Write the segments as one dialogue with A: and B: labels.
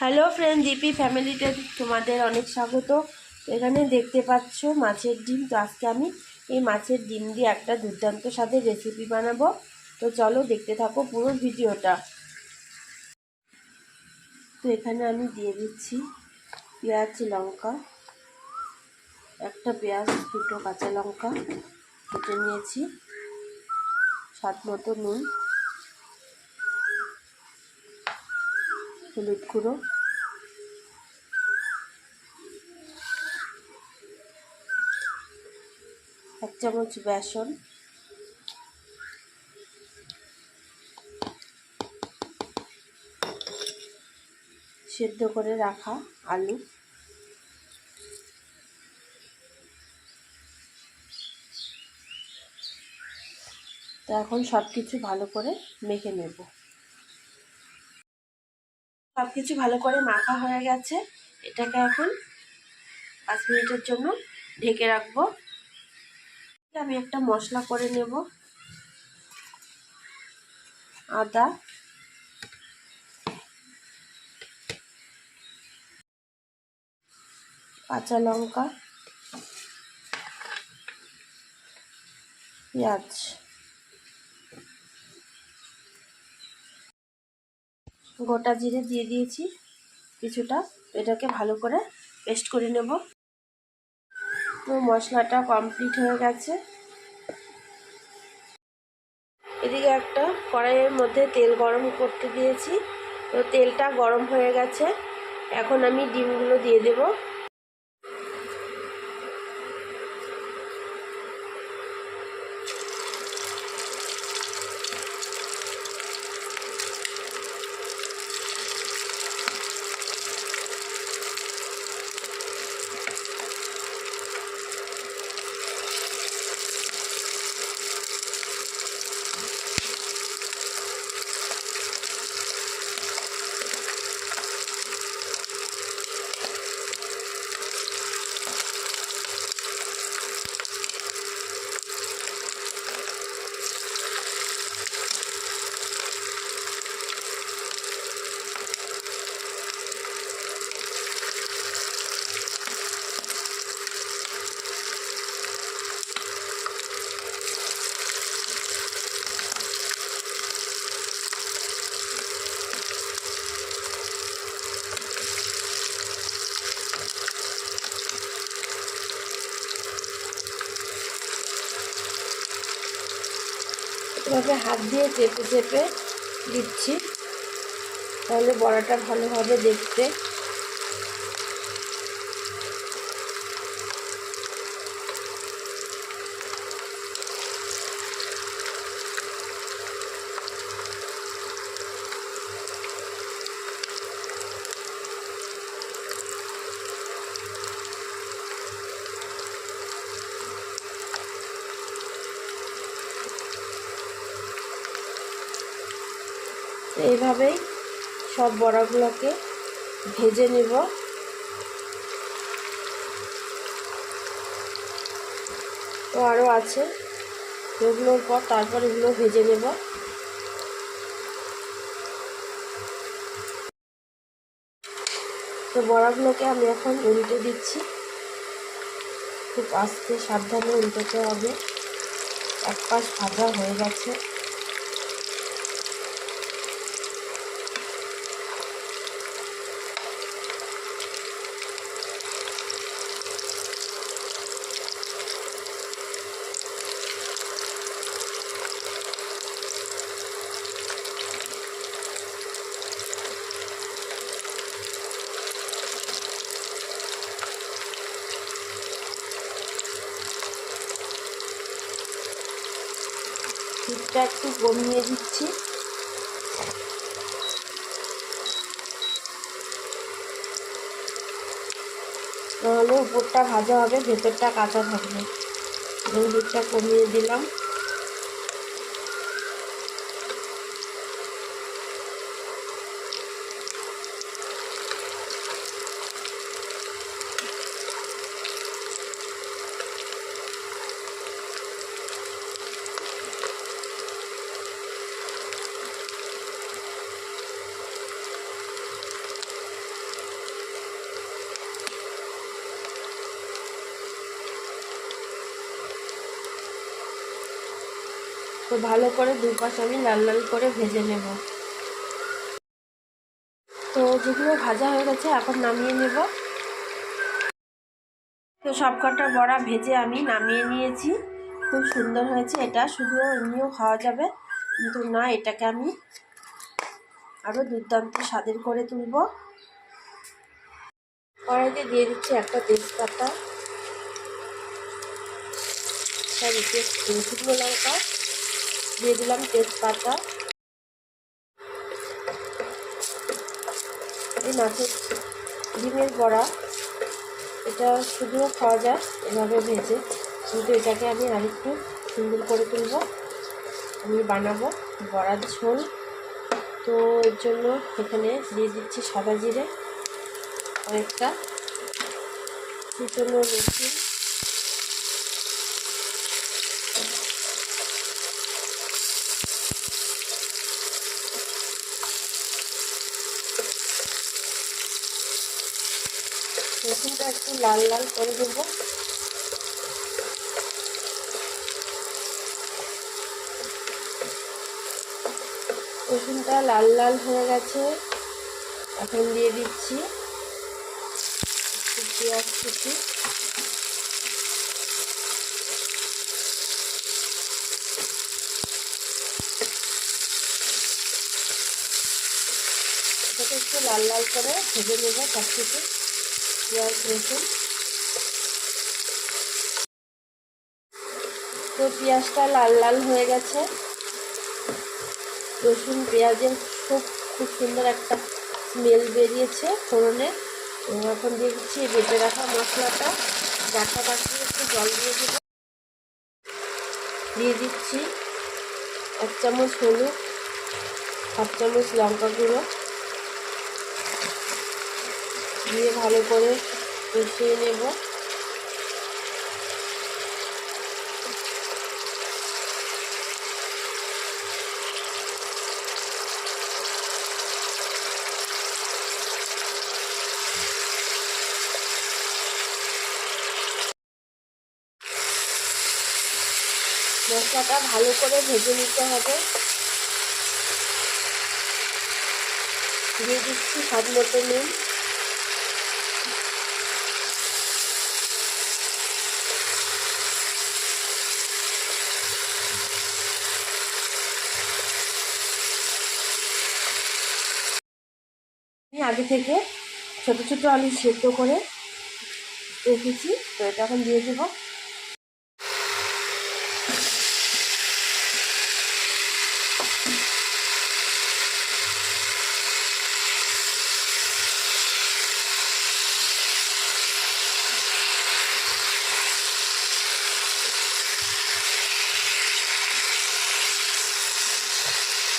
A: Hello friend GP ফ্যামিলিতে তোমাদের অনেক স্বাগত। এখানে দেখতে পাচ্ছ মাছের ডিম। তো আজকে আমি এই মাছের ডিম দিয়ে একটা দুর্দান্ত স্বাদের রেসিপি বানাবো। তো চলো দেখতে থাকো পুরো ভিডিওটা। তো এখানে আমি দিয়ে দিচ্ছি পেঁয়াজ, লঙ্কা। একটা পেঁয়াজ, দুটো কাঁচা লঙ্কা কেটে নিয়েছি। স্বাদ মতো নুন। হলুদ গুঁড়ো। এক চামচ বেসন। সেদ্ধ করে রাখা আলু। তো এখন সব কিছু ভালো করে মেখে নেব। সব কিছু ভালো করে মাখা হয়ে গেছে। এটাকে এখন পাঁচ মিনিটের জন্য ঢেকে রাখব। আমি একটা মশলা করে নেব। আদা। কাঁচা লঙ্কা। পেঁয়াজ। গোটা জিরে দিয়ে দিয়েছি কিছুটা। এটাকে ভালো করে পেস্ট করে নেব। তো মশলাটা কমপ্লিট হয়ে গেছে। এদিকে একটা কড়াইয়ের মধ্যে তেল গরম করতে দিয়েছি। তো তেলটা গরম হয়ে গেছে। এখন আমি ডিমগুলো দিয়ে দেব। এভাবে হাত দিয়ে চেপে চেপে দিচ্ছি। তাহলে বড়াটা ভালোভাবে দেখতে তো এইভাবেই সব বড়াগুলোকে ভেজে নেব। তো আরও আছে। এগুলোর পর তারপর এগুলো ভেজে নেব। তো বড়াগুলোকে আমি এখন উল্টে দিচ্ছি। খুব আস্তে সাবধানে উল্টোতে হবে। এক পাশ ভাজা হয়ে গেছে। হিটটা একটু কমিয়ে দিচ্ছি। তাহলে উপরটা ভাজা হবে ভেতরটা কাঁচা থাকবে। হিটটা কমিয়ে দিলাম। তো ভালো করে দুপাশ আমি লাল লাল করে ভেজে নেব। তো যেগুলো ভাজা হয়ে গেছে, এখন নামিয়ে নেব। তো সবকটা বড়া ভেজে আমি নামিয়ে নিয়েছি। খুব সুন্দর হয়েছে এটা শুধু এমনিও খাওয়া যাবে। কিন্তু না, এটাকে আমি আরও দুর্দান্ত স্বাদের করে তুলব। কড়াইতে দিয়ে দিচ্ছি একটা তেজপাতা লঙ্কা। দিয়ে দিলাম তেজপাতা। এই মাছের ডিমের বড়া, এটা শুধুও খাওয়া যায় এভাবে ভেজে। কিন্তু এটাকে আমি আরেকটু সুন্দর করে তুলব। আমি বানাবো বড়ার ঝোল। তো এর জন্য এখানে দিয়ে দিচ্ছি সাদা জিরে অনেকটা কুচনো রসুন রসুনটা একটু লাল লাল করে দেবো। রসুনটা লাল লাল হয়ে গেছে। এখন দিয়ে দিচ্ছি পেঁয়াজ কুচি। একটু লাল লাল করে ভেজে নেব থেকে পেঁয়াজ রসুন তো পেঁয়াজটা লাল লাল হয়ে গেছে। রসুন, পেঁয়াজের খুব খুব সুন্দর একটা স্মেল বেরিয়েছে ফোড়নে। এখন দিয়ে দিচ্ছি বেটে রাখা মশলাটা। ডাটা পাঠিয়ে একটু জল দিয়ে দেবো। দিয়ে দিচ্ছি এক চামচ হলুদ, হাফ চামচ লঙ্কা গুঁড়ো। দিয়ে ভালো করে কষিয়ে নেব। মশলাটা ভালো করে ভেজে নিতে হবে। দিয়ে দিচ্ছি স্বাদ মতো নুন। আগে থেকে ছোট ছোট আলু সেদ্ধ করে রেখেছি, তো এটা এখন দিয়ে দেবো।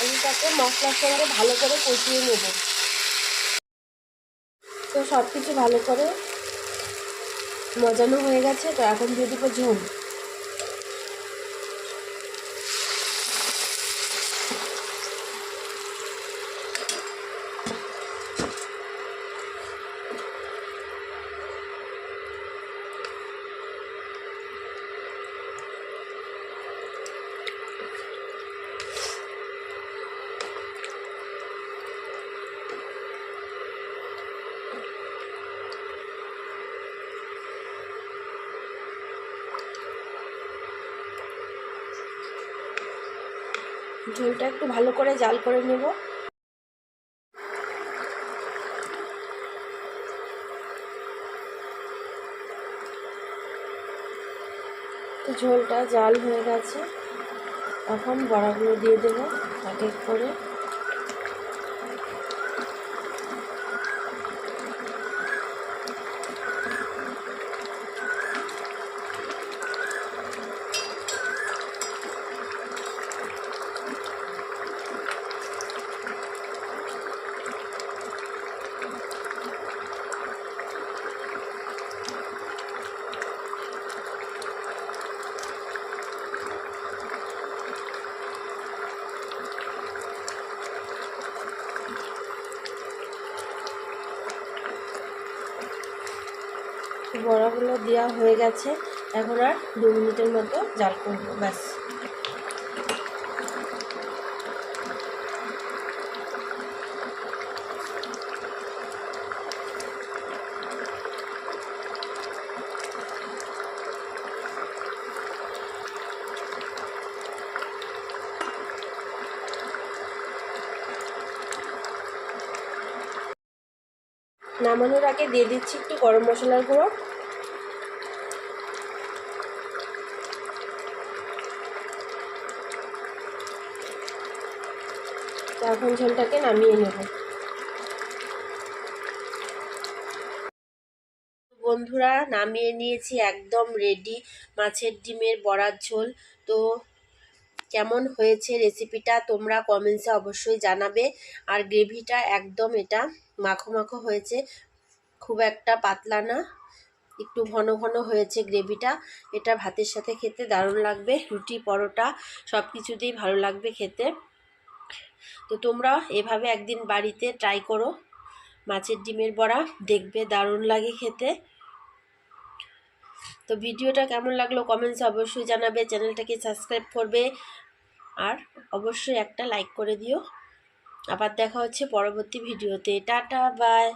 A: আলুটাকে মশলার সঙ্গে ভালো করে কষিয়ে নেব। সব কিছু ভালো করে মজানো হয়ে গেছে তো এখন দিয়ে দেবো ঝোল। ঝোলটা একটু ভালো করে জাল করে নেব। তো ঝোলটা জাল হয়ে গেছে। এখন বড়াগুলো দিয়ে দেবো এক এক করে। দেওয়া হয়ে গেছে। এখন আর দু মিনিটের মতো জাল করব, ব্যাস। নামানোর আগে দিয়ে দিচ্ছি একটু গরম মশলার গুঁড়ো। এখন ঝোলটাকে নামিয়ে নেব। বন্ধুরা, নামিয়ে নিয়েছি একদম রেডি মাছের ডিমের বড়ার ঝোল। তো কেমন হয়েছে রেসিপিটা তোমরা কমেন্টসে অবশ্যই জানাবে। আর গ্রেভিটা একদম এটা মাখো মাখো হয়েছে। খুব একটা পাতলা না, একটু ঘন ঘন হয়েছে গ্রেভিটা এটা ভাতের সাথে খেতে দারুণ লাগবে, রুটি, পরোটা সব কিছুতেই ভালো লাগবে খেতে। তো তোমরা এভাবে একদিন বাড়িতে ট্রাই করো। মাছের ডিমের বড়া দেখবে, দারুণ লাগে খেতে। তো ভিডিওটা কেমন লাগল কমেন্টস অবশ্যই জানাবে, চ্যানেলটাকে সাবস্ক্রাইব করবে আর অবশ্যই একটা লাইক করে দিও। আবার দেখা হচ্ছে পরবর্তী ভিডিওতে। Tata bye